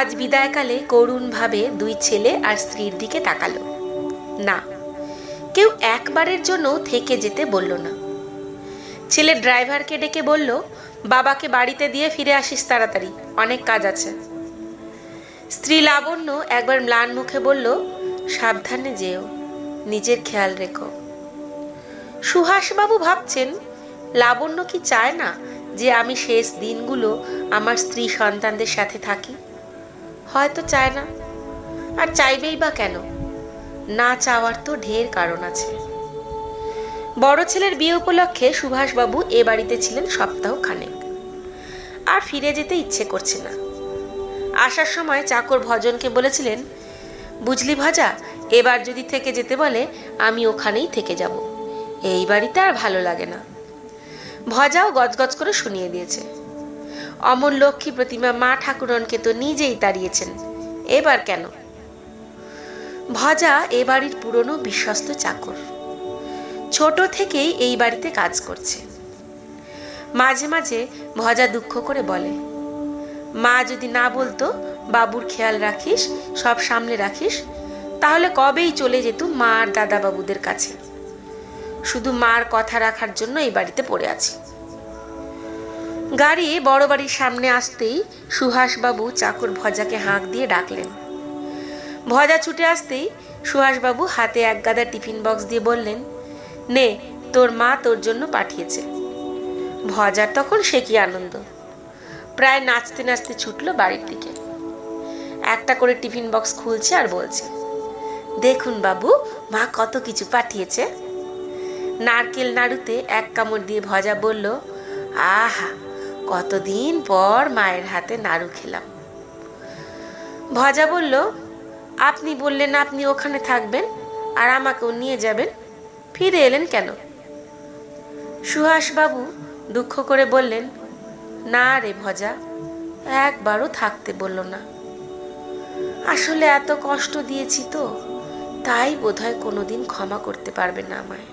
আজ বিদায়কালে করুণভাবে দুই ছেলে আর স্ত্রীর দিকে তাকালো। না, কেউ একবারের জন্য থেকে যেতে বলল না। ছেলে ড্রাইভারকে ডেকে বলল, বাবাকে বাড়িতে দিয়ে ফিরে আসিস তাড়াতাড়ি, অনেক কাজ আছে। স্ত্রী লাবণ্য একবার ম্লান মুখে বলল, সাবধানে যেও, নিজের খেয়াল রেখো। সুহাসবাবু ভাবছেন, লাবণ্য কি চায় না যে আমি শেষ দিনগুলো আমার স্ত্রী সন্তানদের সাথে থাকি? হয়তো চায় না। আর চাইবেই বা কেন? না চাওয়ার তো ঢের কারণ আছে। বড় ছেলের বিয়ে উপলক্ষে সুভাষবাবু এ বাড়িতে ছিলেন সপ্তাহ খানেক আর ফিরে যেতে ইচ্ছে করছে না। আসার সময় চাকর ভজনকে বলেছিলেন, বুঝলি ভাজা, এবার যদি থেকে যেতে বলে, আমি ওখানেই থেকে যাব। এই বাড়িতে আর ভালো লাগে না। ভজাও গজগজ করে শুনিয়ে দিয়েছে। অমর লক্ষ্মী প্রতিমা মা ঠাকুরনকে তো নিজেই তাড়িয়েছেন। এবার কেন? ভজা এ বাড়ির পুরনো বিশ্বস্ত চাকর। ছোট থেকেই এই বাড়িতে কাজ করছে। মাঝে মাঝে ভজা দুঃখ করে বলে, মা যদি না বলতো, বাবুর খেয়াল রাখিস, সব সামলে রাখিস, তাহলে কবেই চলে যেত মা আর দাদা বাবুদের কাছে। শুধু মার কথা রাখার জন্য এই বাড়িতে পড়ে আছি। গাড়ি বড় বাড়ির সামনে আসতেই সুহাসবাবু চাকর ভজাকে হাঁক দিয়ে ডাকলেন। ভজা ছুটে আসতেই সুহাসবাবু হাতে এক গাদা টিফিন বক্স দিয়ে বললেন, নে, তোর মা তোর জন্য পাঠিয়েছে। ভজার তখন সে কি আনন্দ। প্রায় নাচতে নাচতে ছুটলো বাড়ির দিকে। একটা করে টিফিন বক্স খুলছে আর বলছে, দেখুন বাবু, মা কত কিছু পাঠিয়েছে। নারকেল নাড়ুতে এক কামড় দিয়ে ভজা বলল, আহা কতদিন পর মায়ের হাতে নাড়ু খেলাম। ভজা বলল, আপনি বললেন আপনি ওখানে থাকবেন আর আমাকেও নিয়ে যাবেন। ফিরে এলেন কেন? সুহাসবাবু দুঃখ করে বললেন, না রে ভজা, একবারও থাকতে বলল না। আসলে এত কষ্ট দিয়েছি তো, তাই বোধহয় কোনোদিন ক্ষমা করতে পারবে না আমায়।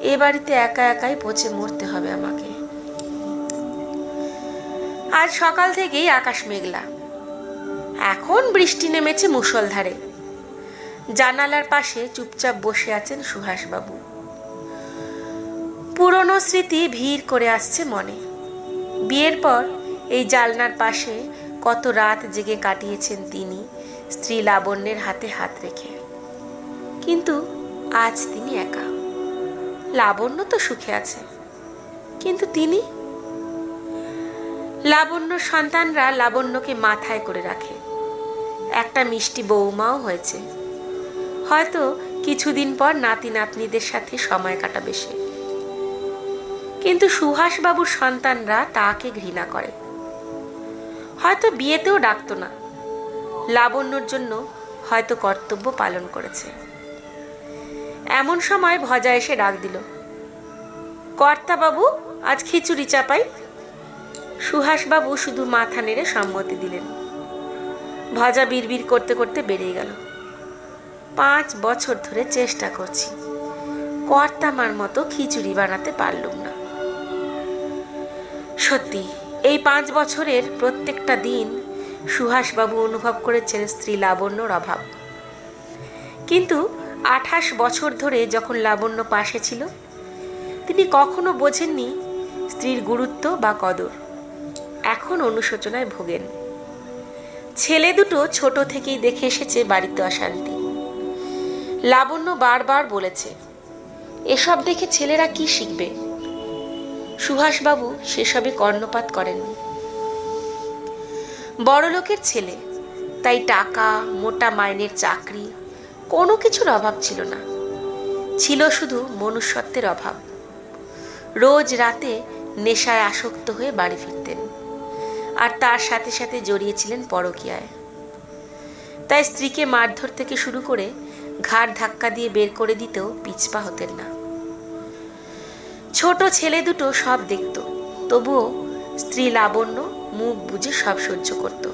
এ বাড়িতে একা একাই পচে মরতে হবে আমাকে। আজ সকাল থেকেই আকাশ মেঘলা। এখন বৃষ্টি নেমেছে মুষলধারে। জানালার পাশে চুপচাপ বসে আছেন সুহাসবাবু। পুরনো স্মৃতি ভিড় করে আসছে মনে। বিয়ের পর এই জালনার পাশে কত রাত জেগে কাটিয়েছেন তিনি স্ত্রী লাবণ্যের হাতে হাত রেখে। কিন্তু আজ তিনি একা। লাবণ্য তো সুখে আছে। কিন্তু তিনি লাবণ্য সন্তানরা লাবণ্যকে মাথায় করে রাখে। একটা মিষ্টি বৌমাও হয়েছে। হয়তো কিছুদিন পর নাতি নাতনিদের সাথে সময় কাটাবে সে। কিন্তু সুহাসবাবুর সন্তানরা তাকে ঘৃণা করে। হয়তো বিয়েতেও ডাকতো না। লাবণ্যর জন্য হয়তো কর্তব্য পালন করেছে। এমন সময় ভজা এসে ডাক দিল কর্তা বাবু আজ খিচুড়ি চাপাই সুহাসবাবু শুধু মাথা নেড়ে সম্মতি দিলেন। ভজা বিড়বিড় করতে করতে বেরিয়ে গেল। পাঁচ বছর ধরে চেষ্টা করছি। কর্তামার মতো খিচুড়ি বানাতে পারলুম না। সত্যি, এই পাঁচ বছরের প্রত্যেকটা দিন সুহাসবাবু অনুভব করেছেন স্ত্রী লাবণ্যর অভাব। কিন্তু আঠাশ বছর ধরে যখন লাবণ্য পাশে ছিল, তিনি কখনো বোঝেননি স্ত্রীর গুরুত্ব বা কদর। এখন অনুশোচনায় ভোগেন। ছেলে দুটো ছোট থেকেই দেখে এসেছে বাড়িতে অশান্তি। লাবণ্য বারবার বলেছে, এসব দেখে ছেলেরা কি শিখবে? সুভাষবাবু সেসবে কর্ণপাত করেননি বড় লোকের ছেলে, তাই টাকা, মোটা মাইনের চাকরি, কোনো কিছুর অভাব ছিল না। ছিল শুধু মনুষ্যত্বের অভাব। রোজ রাতে নেশায় আসক্ত হয়ে বাড়ি ফিরতেন। আর তার সাথে সাথে জড়িয়েছিলেন পরকীয়ায়। তাই স্ত্রীকে মারধর থেকে শুরু করে ঘাড় ধাক্কা দিয়ে বের করে দিতেও পিছপা হতেন না। ছোট ছেলে দুটো সব দেখত, তবুও স্ত্রী লাবণ্য মুখ বুঝে সব সহ্য করত।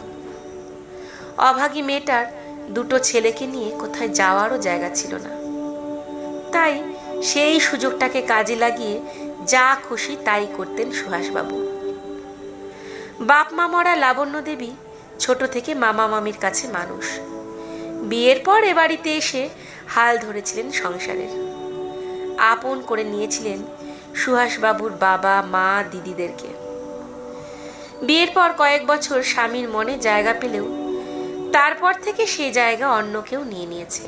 অভাগী মেয়েটার দুটো ছেলেকে নিয়ে কোথায় যাওয়ারও জায়গা ছিল না। তাই সেই সুযোগটাকে কাজে লাগিয়ে যা খুশি তাই করতেন সুহাসবাবু। বাপ মা মরা লাবণ্য দেবী ছোট থেকে মামা মামির কাছে মানুষ। বিয়ের পর এ বাড়িতে এসে হাল ধরেছিলেন সংসারের। আপন করে নিয়েছিলেন সুহাসবাবুর বাবা, মা, দিদিদেরকে। বিয়ের পর কয়েক বছর স্বামীর মনে জায়গা পেলেও তারপর থেকে সে জায়গা অন্য কেউ নিয়ে নিয়েছে।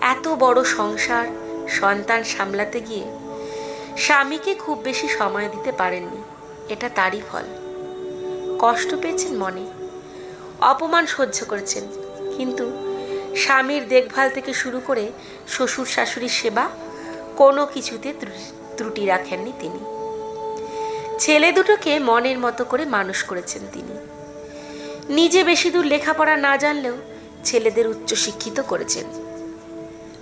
এত বড় সংসার সন্তান সামলাতে গিয়ে স্বামীকে খুব বেশি সময় দিতে পারেননি। এটা তারই ফল। কষ্ট পেয়েছেন মনে। অপমান সহ্য করেছেন। কিন্তু স্বামীর দেখভাল থেকে শুরু করে শ্বশুর শাশুড়ির সেবা কোনো কিছুতে ত্রুটি রাখেননি তিনি। ছেলে দুটোকে মনের মতো করে মানুষ করেছেন তিনি। নিজে বেশি দূর লেখাপড়া না জানলেও ছেলেদের উচ্চশিক্ষিত করেছেন।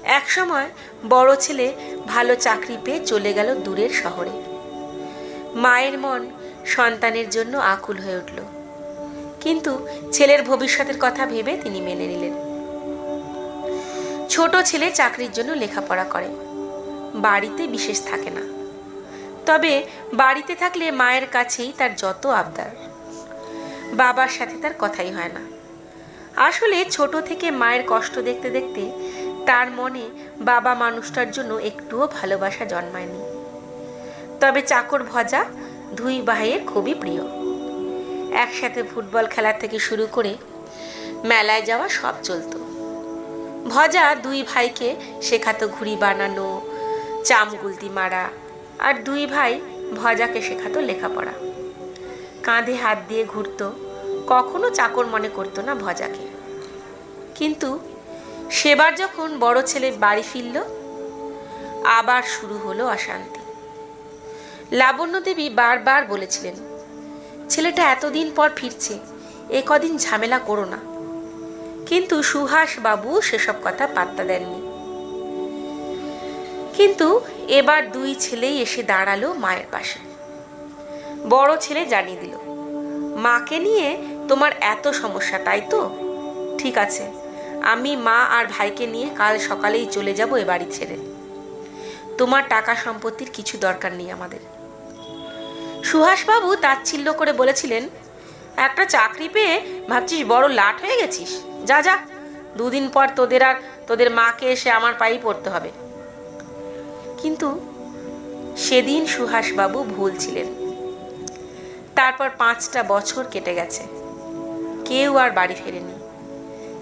একসময় বড় ছেলে ভালো চাকরি পেয়ে চলে গেল দূরের শহরে। মায়ের মন সন্তানের জন্য আকুল হয়ে উঠল। কিন্তু ছেলের ভবিষ্যতের কথা ভেবে তিনি মেনে নিলেন। ছোট ছেলে চাকরির জন্য লেখাপড়া করে। বাড়িতে বিশেষ থাকে না। তবে বাড়িতে থাকলে মায়ের কাছেই তার যত আবদার। বাবার সাথে তার কথাই হয় না। আসলে ছোট থেকে মায়ের কষ্ট দেখতে দেখতে তার মনে বাবা মানুষটার জন্য একটুও ভালোবাসা জন্মায়নি। তবে চাকর ভজা দুই ভাইয়ের খুবই প্রিয়। একসাথে ফুটবল খেলা থেকে শুরু করে মেলায় যাওয়া সব চলতো। ভজা দুই ভাইকে শেখাতো ঘুড়ি বানানো চামগুলতি মারা আর দুই ভাই ভজাকে শেখাতো লেখাপড়া। কাঁধে হাত দিয়ে ঘুরতো, কখনো চাকর মনে করতো না ভজাকে। কিন্তু সেবার যখন বড় ছেলে বাড়ি ফিরল, আবার শুরু হলো অশান্তি। লাবণ্য দেবী বারবার বলেছিলেন, ছেলেটা এতদিন পর ফিরছে, এ কদিন ঝামেলা করো না। কিন্তু সুহাস বাবু সেসব কথা পাত্তা দেননি। কিন্তু এবার দুই ছেলেই এসে দাঁড়াল মায়ের পাশে। বড় ছেলে জানিয়ে দিল, মাকে নিয়ে তোমার এত সমস্যা, তাই তো? ঠিক আছে, আমি মা আর ভাইকে নিয়ে কাল সকালেই চলে যাব এ বাড়ি ছেড়ে। তোমার টাকা সম্পত্তির কিছু দরকার নেই আমাদের। সুহাসবাবু তাচ্ছিল্য করে বলেছিলেন, একটা চাকরি পেয়ে ভাবছিস বড় লাট হয়ে গেছিস। যা যা, দুদিন পর তোদের আর তোদের মাকে এসে আমার পায়েই পড়তে হবে। কিন্তু সেদিন সুহাসবাবু ভুল ছিলেন। তারপর পাঁচটা বছর কেটে গেছে। কেউ আর বাড়ি ফেরেনি।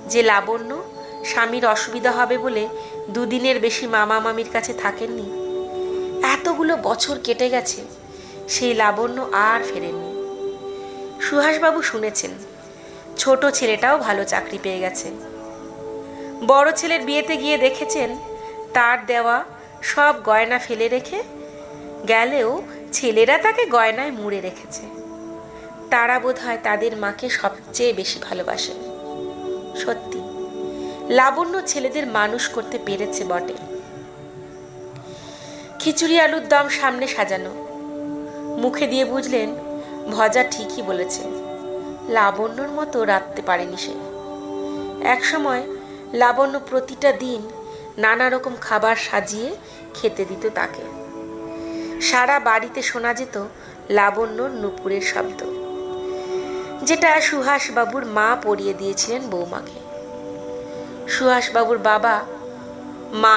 যে লাবণ্য স্বামীর অসুবিধা হবে বলে দুদিনের বেশি মামা মামির কাছে থাকেননি, এতগুলো বছর কেটে গেছে। সেই লাবণ্য আর ফেরেননি। সুহাসবাবু শুনেছেন, ছোট ছেলেটাও ভালো চাকরি পেয়ে গেছে। বড় ছেলের বিয়েতে গিয়ে দেখেছেন, তার দেওয়া সব গয়না ফেলে রেখে গেলেও ছেলেরা তাকে গয়নায় মুড়ে রেখেছে। তারা বোধ হয় তাদের মাকে সবচেয়ে বেশি ভালোবাসে। সত্যি, লাবণ্য ছেলেদের মানুষ করতে পেরেছে বটে। খিচুড়ি আলুর দম সামনে সাজানো মুখে দিয়ে বুঝলেন, ভজা ঠিকই বলেছে। লাবণ্যর মতো রাঁধতে পারেনি সে। একসময় লাবণ্য প্রতিটা দিন নানা রকম খাবার সাজিয়ে খেতে দিত তাকে। সারা বাড়িতে শোনা যেত লাবণ্যর নুপুরের শব্দ, যেটা সুহাসবাবুর মা পরিয়ে দিয়েছিলেন বৌমাকে। সুহাসবাবুর বাবা মা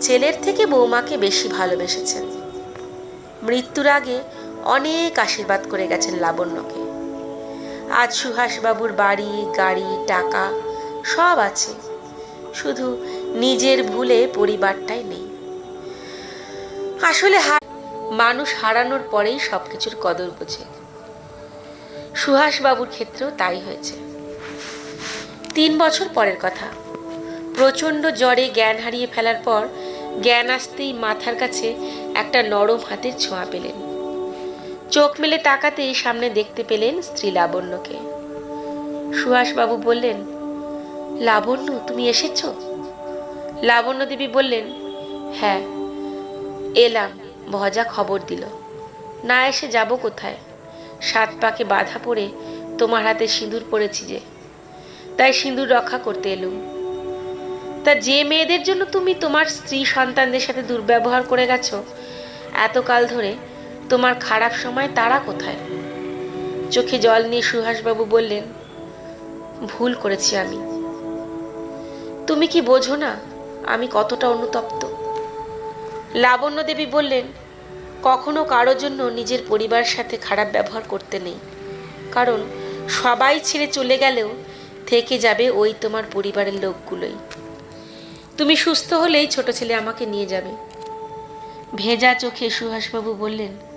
ছেলের থেকে বৌমাকে বেশি ভালোবেসেছেন। মৃত্যুর আগে অনেক আশীর্বাদ করে গেছেন লাবণ্যকে। আজ সুহাসবাবুর বাড়ি, গাড়ি, টাকা সব আছে। শুধু নিজের ভুলে পরিবারটাই নেই। আসলে মানুষ হারানোর পরেই সব কিছুর কদর বোঝে। সুহাসবাবুর ক্ষেত্রেও তাই হয়েছে। তিন বছর পরের কথা। প্রচণ্ড জ্বরে জ্ঞান হারিয়ে ফেলার পর জ্ঞান আসতেই মাথার কাছে একটা নরম হাতের ছোঁয়া পেলেন। চোখ মেলে তাকাতেই সামনে দেখতে পেলেন স্ত্রী লাবণ্যকে। সুহাসবাবু বললেন, লাবণ্য, তুমি এসেছ? লাবণ্য দেবী বললেন হ্যাঁ এলাম। ভজা খবর দিল, না এসে যাব কোথায়? সাত পাকে বাধা পড়ে তোমার হাতে সিঁদুর পড়েছি যে, তাই সিঁদুর রক্ষা করতে এলুম। তা যে মেয়েদের জন্য তুমি তোমার স্ত্রী সন্তানদের সাথে দুর্ব্যবহার করে গেছো, এতকাল ধরে তোমার খারাপ সময় তারা কোথায়? চোখে জল নিয়ে সুহাসবাবু বললেন, ভুল করেছি আমি। তুমি কি বোঝো না আমি কতটা অনুতপ্ত? লাবণ্য দেবী বললেন, কখনো কারও জন্য নিজের পরিবার সাথে খারাপ ব্যবহার করতে নেই। কারণ সবাই ছেড়ে চলে গেলেও থেকে যাবে ওই তোমার পরিবারের লোকগুলোই। তুমি সুস্থ হলেই ছোট ছেলে আমাকে নিয়ে যাবে। ভেজা চোখে সুহাসবাবু বললেন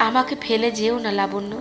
আমাকে ফেলে যেও না লাবণ্য।